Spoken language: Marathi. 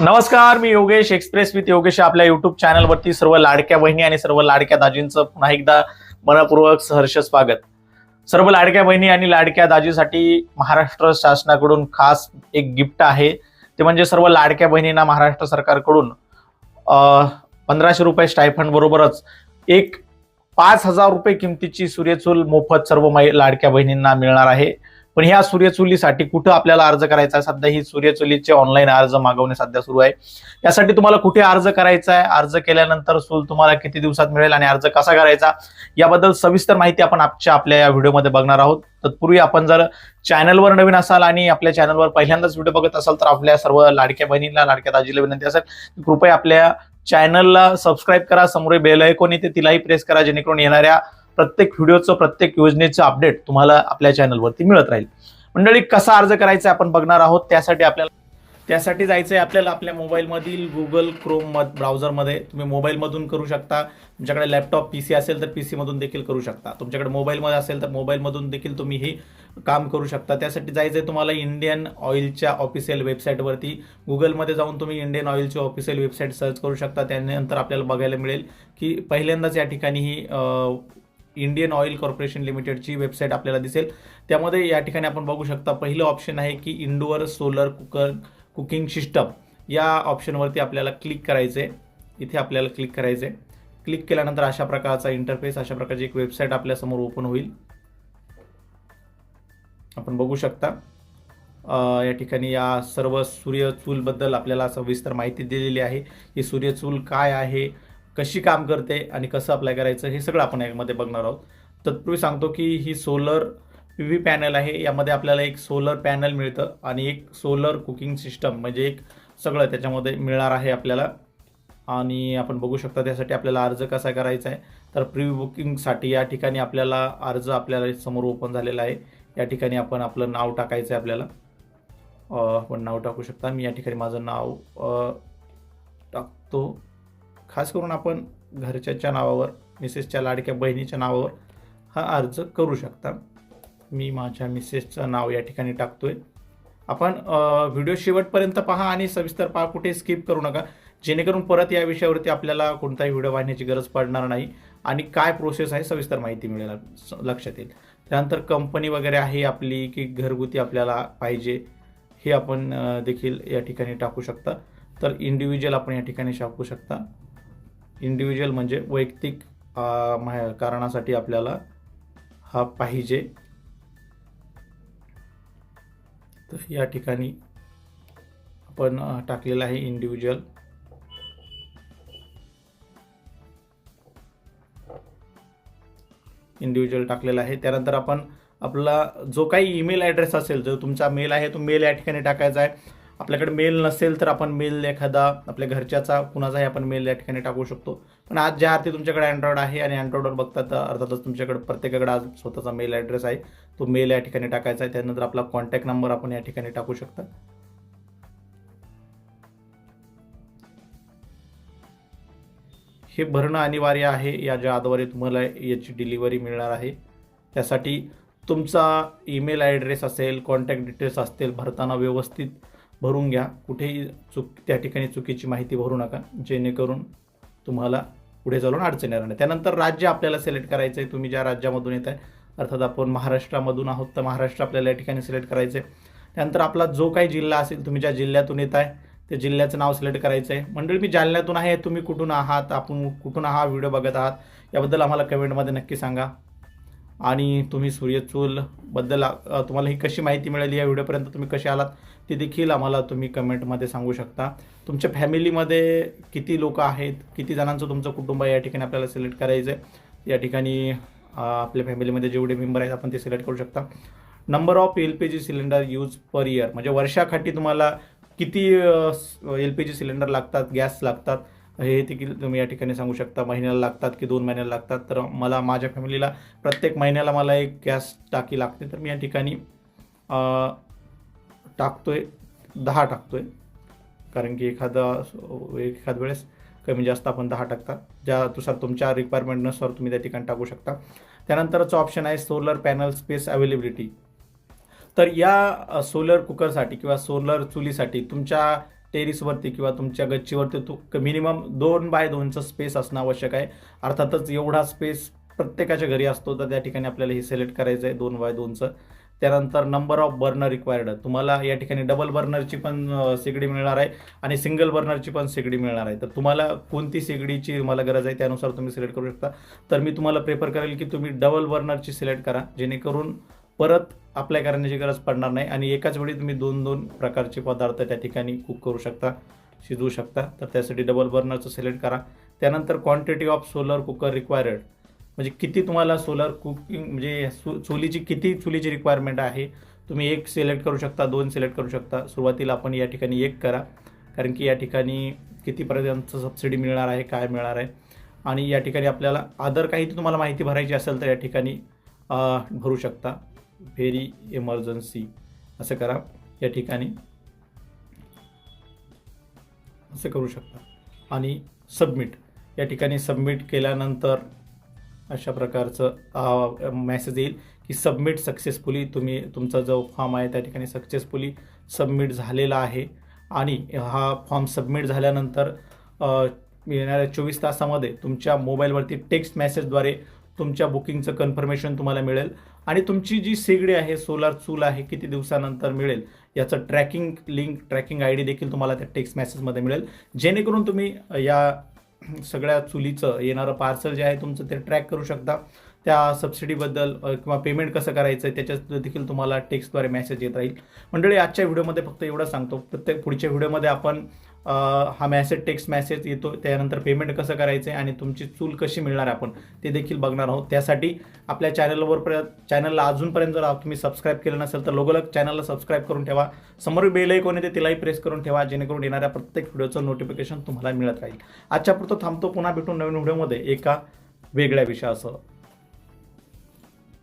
नमस्कार मी योगेश एक्सप्रेस विथ योगेश आपल्या युट्यूब चॅनलवरती सर्व लाडक्या बहिणी आणि सर्व लाडक्या दाजींचं पुन्हा एकदा मनपूर्वक सहर्ष स्वागत. सर्व लाडक्या बहिणी आणि लाडक्या दाजीसाठी महाराष्ट्र शासनाकडून खास एक गिफ्ट आहे. ते म्हणजे सर्व लाडक्या बहिणींना महाराष्ट्र सरकारकडून पंधराशे रुपये स्टायफंड बरोबरच एक पाच हजार रुपये किमतीची सूर्यचूल मोफत सर्व लाडक्या बहिणींना मिळणार आहे. पण ह्या सूर्यचुलीसाठी कुठं आपल्याला अर्ज करायचा? आहे सध्या ही सूर्यचुलीचे ऑनलाईन अर्ज मागवणे सध्या सुरू आहे. यासाठी तुम्हाला कुठे अर्ज करायचा आहे? अर्ज केल्यानंतर चूल तुम्हाला किती दिवसात मिळेल आणि अर्ज कसा करायचा? याबद्दल सविस्तर माहिती आपण आजच्या आपल्या या व्हिडिओमध्ये बघणार आहोत. तत्पूर्वी आपण जर चॅनलवर नवीन असाल आणि आपल्या चॅनलवर पहिल्यांदाच व्हिडिओ बघत असाल तर आपल्या सर्व लाडक्या बहिणीला लाडक्या दाजीला विनंती असेल कृपया आपल्या चॅनलला सबस्क्राईब करा. समोर बेल ऐकून येते तिलाही प्रेस करा जेणेकरून येणाऱ्या प्रत्येक व्हिडिओचं प्रत्येक योजनेचं अपडेट तुम्हाला आपल्या चॅनलवरती मिळत राहील. मंडळी कसा अर्ज करायचा आपण बघणार आहोत त्यासाठी आपल्याला त्यासाठी जायचं आहे आपल्याला आपल्या मोबाईलमधील गुगल क्रोम मध ब्राउझरमध्ये तुम्ही मोबाईलमधून करू शकता. तुमच्याकडे लॅपटॉप पी सी असेल तर पी सीमधून देखील करू शकता. तुमच्याकडे मोबाईलमध्ये असेल तर मोबाईलमधून देखील तुम्ही हे काम करू शकता. त्यासाठी जायचं आहे तुम्हाला इंडियन ऑइलच्या ऑफिशियल वेबसाईटवरती गुगलमध्ये जाऊन तुम्ही इंडियन ऑइलची ऑफिशियल वेबसाईट सर्च करू शकता. त्यानंतर आपल्याला बघायला मिळेल की पहिल्यांदाच या ठिकाणी ही इंडियन ऑइल कॉर्पोरेशन लिमिटेडची वेबसाईट आपल्याला दिसेल. त्यामध्ये या ठिकाणी आपण बघू शकता पहिलं ऑप्शन आहे की indoor solar cooker cooking system या ऑप्शनवरती आपल्याला क्लिक करायचं आहे इथे आपल्याला क्लिक करायचं आहे क्लिक केल्यानंतर अशा प्रकारचा इंटरफेस अशा प्रकारची एक वेबसाईट आपल्यासमोर ओपन होईल. आपण बघू शकता. या ठिकाणी या सर्व सूर्यचूलबद्दल आपल्याला सविस्तर माहिती दिलेली आहे. ही सूर्यचूल काय आहे? कशी काम करते आणि कसं अप्लाय करायचं हे सगळं आपण यामध्ये बघणार आहोत. तत्पूर्वी सांगतो की ही सोलर पी व्ही पॅनल आहे. यामध्ये आपल्याला एक सोलर पॅनल मिळतं आणि एक सोलर कुकिंग सिस्टम म्हणजे एक सगळं त्याच्यामध्ये मिळणार आहे आपल्याला. आणि आपण बघू शकता त्यासाठी आपल्याला अर्ज कसा करायचा आहे. तर प्री बुकिंगसाठी या ठिकाणी आपल्याला अर्ज आपल्याला समोर ओपन झालेला आहे. या ठिकाणी आपण आपलं नाव टाकायचं आहे आपल्याला. आपण नाव टाकू शकता. मी या ठिकाणी माझं नाव टाकतो. खास करून आपण घरच्याच्या नावावर मिसेसच्या लाडक्या बहिणीच्या नावावर हा अर्ज करू शकता. मी माझ्या मिसेसचं नाव या ठिकाणी टाकतो आहे आपण व्हिडिओ शेवटपर्यंत पहा आणि सविस्तर पहा कुठे स्किप करू नका. जेणेकरून परत या विषयावरती आपल्याला कोणताही व्हिडिओ पाहण्याची गरज पडणार नाही आणि काय प्रोसेस आहे सविस्तर माहिती मिळेल स- लक्षात येईल. त्यानंतर कंपनी वगैरे आहे आपली की घरगुती आपल्याला पाहिजे हे आपण देखील या ठिकाणी टाकू शकता. तर इंडिव्हिज्युअल आपण या ठिकाणी टाकू शकता. इंडिव्हिज्युअल म्हणजे वैयक्तिक कारणासाठी आपल्याला हा पाहिजे. तर या ठिकाणी आपण टाकलेलं आहे इंडिव्हिज्युअल इंडिव्हिज्युअल टाकलेला आहे. त्यानंतर आपण आपला जो काही ईमेल ॲड्रेस असेल जो तुमचा मेल आहे तो मेल या ठिकाणी टाकायचा आहे. आपल्याकडे मेल नसेल तर आपण मेल एखादा आपल्या घरच्याचा कुणाचाही आपण मेल या ठिकाणी टाकू शकतो. पण आज ज्या अर्थी तुमच्याकडे अँड्रॉइड आहे आणि अँड्रॉइडवर बघता तर अर्थातच तुमच्याकडे प्रत्येकाकडे आज स्वतःचा मेल ॲड्रेस आहे. तो मेल या ठिकाणी टाकायचा आहे. त्यानंतर आपला कॉन्टॅक्ट नंबर आपण या ठिकाणी टाकू शकता. हे भरणं अनिवार्य आहे. या ज्या आधारे तुम्हाला याची डिलिव्हरी मिळणार आहे. त्यासाठी तुमचा ईमेल ॲड्रेस असेल कॉन्टॅक्ट डिटेल्स असतील भरताना व्यवस्थित भरून घ्या. कुठेही चूक त्या ठिकाणी चुकीची माहिती भरू नका. जेणेकरून तुम्हाला पुढे चालून अडचण येणार नाही. त्यानंतर राज्य आपल्याला सिलेक्ट करायचं आहे तुम्ही ज्या राज्यामधून येत आहे अर्थात आपण महाराष्ट्रामधून आहोत तर महाराष्ट्र आपल्याला या ठिकाणी सिलेक्ट करायचं आहे त्यानंतर आपला जो काही जिल्हा असेल तुम्ही ज्या जिल्ह्यातून येत आहे त्या जिल्ह्याचं नाव सिलेक्ट करायचं आहे मंडळी मी जालन्यातून आहे. तुम्ही कुठून आहात? आपण कुठून आहात व्हिडिओ बघत आहात? याबद्दल आम्हाला कमेंटमध्ये नक्की सांगा. आणि तुम्ही सूर्यचूलबद्दल तुम्हाला ही कशी माहिती मिळाली या व्हिडिओपर्यंत तुम्ही कसे आलात ते देखील आम्हाला तुम्ही कमेंटमध्ये सांगू शकता. तुमच्या फॅमिलीमध्ये किती लोक आहेत किती जणांचं तुमचं कुटुंब या ठिकाणी आपल्याला सिलेक्ट करायचं आहे या ठिकाणी आपल्या फॅमिलीमध्ये जेवढे मेंबर आहेत आपण ते सिलेक्ट करू शकता. Number of L P G cylinder use per year म्हणजे वर्षाखाटी तुम्हाला किती एल पी जी सिलेंडर लागतात गॅस लागतात हे देखील तुम्ही या ठिकाणी सांगू शकता. महिन्याला लागतात की दोन महिन्याला लागतात. तर मला माझ्या फॅमिलीला प्रत्येक महिन्याला मला एक गॅस टाकी लागते. तर मी या ठिकाणी टाकतो आहे दहा टाकतो आहे कारण की एखादा एखाद वेळेस कमी जास्त आपण दहा टाकतात. ज्यानुसार तुमच्या रिक्वायरमेंटनुसार तुम्ही त्या ठिकाणी टाकू शकता. त्यानंतरचं ऑप्शन आहे सोलर पॅनल स्पेस अवेलेबिलिटी तर या सोलर कुकरसाठी किंवा सोलर चुलीसाठी तुमच्या टेरिसवरती किंवा तुमच्या गच्चीवरती तू मिनिमम दोन बाय दोनचं स्पेस असणं आवश्यक आहे. अर्थातच एवढा स्पेस प्रत्येकाच्या घरी असतो तर त्या ठिकाणी आपल्याला हे सिलेक्ट करायचं आहे दोन बाय दोनचं. त्यानंतर नंबर ऑफ बर्नर रिक्वायर्ड तुम्हाला या ठिकाणी डबल बर्नरची पण शेगडी मिळणार आहे आणि सिंगल बर्नरची पण शेगडी मिळणार आहे. तर तुम्हाला कोणती शेगडीची तुम्हाला गरज आहे त्यानुसार तुम्ही सिलेक्ट करू शकता. तर मी तुम्हाला प्रेफर करेल की तुम्ही डबल बर्नरची सिलेक्ट करा जेणेकरून परत अप्लाय करण्याची गरज पडणार नाही आणि एकाच वेळी तुम्ही दोन दोन प्रकारचे पदार्थ त्या ठिकाणी कुक करू शकता शिजवू शकता. तर त्यासाठी डबल बर्नरचं सिलेक्ट करा. त्यानंतर quantity of solar cooker required म्हणजे किती तुम्हाला सोलर कुकिंग म्हणजे सु चुलीची किती चुलीची रिक्वायरमेंट आहे तुम्ही एक सिलेक्ट करू शकता दोन सिलेक्ट करू शकता. सुरुवातीला आपण या ठिकाणी एक करा. कारण की या ठिकाणी कितीपर्यंत सबसिडी मिळणार आहे काय मिळणार आहे. आणि या ठिकाणी आपल्याला अदर काही तुम्हाला माहिती भरायची असेल तर या ठिकाणी भरू शकता. व्हेरी इमर्जन्सी असं करा. या ठिकाणी असं करू शकता. आणि सबमिट या ठिकाणी सबमिट केल्यानंतर अशा प्रकारचं मेसेज येईल की सबमिट सक्सेसफुली तुम्ही तुमचा जो फॉर्म आहे त्या ठिकाणी सक्सेसफुली सबमिट झालेला आहे. आणि हा फॉर्म सबमिट झाल्यानंतर येणाऱ्या चोवीस तासामध्ये तुमच्या मोबाईलवरती टेक्स्ट मेसेजद्वारे तुमच्या बुकिंगचं कन्फर्मेशन तुम्हाला मिळेल. आणि तुमची जी शेगडी आहे सोलार चूल आहे किती दिवसानंतर मिळेल याचं tracking link tracking I D देखील तुम्हाला त्या टेक्स्ट मेसेजमध्ये मिळेल. जेणेकरून तुम्ही या सगळ्या चुलीचं येणारं पार्सल जे आहे तुमचं ते ट्रॅक करू शकता. त्या सबसिडीबद्दल किंवा पेमेंट कसं करायचं आहे त्याच्यात देखील तुम्हाला टेक्स्टद्वारे मेसेज येत राहील. मंडळी आजच्या व्हिडिओमध्ये फक्त एवढं सांगतो. प्रत्येक पुढच्या व्हिडिओमध्ये आपण हा मेसेज टेक्स्ट मेसेज येतो त्यानंतर पेमेंट कसं करायचं आहे आणि तुमची चूल कशी मिळणार आहे आपण ते देखील बघणार आहोत. त्यासाठी आपल्या चॅनलवर प्र चॅनलला अजूनपर्यंत जर तुम्ही सबस्क्राईब केलं नसेल तर लोगोलग चॅनलला सबस्क्राईब करून ठेवा. समोर बेल ऐकून येते तिलाही प्रेस करून ठेवा जेणेकरून येणाऱ्या प्रत्येक व्हिडिओचं नोटिफिकेशन तुम्हाला मिळत राहील. आजच्या पुरतं थांबतो पुन्हा भेटून नवीन व्हिडिओमध्ये एका वेगळ्या विषयासह.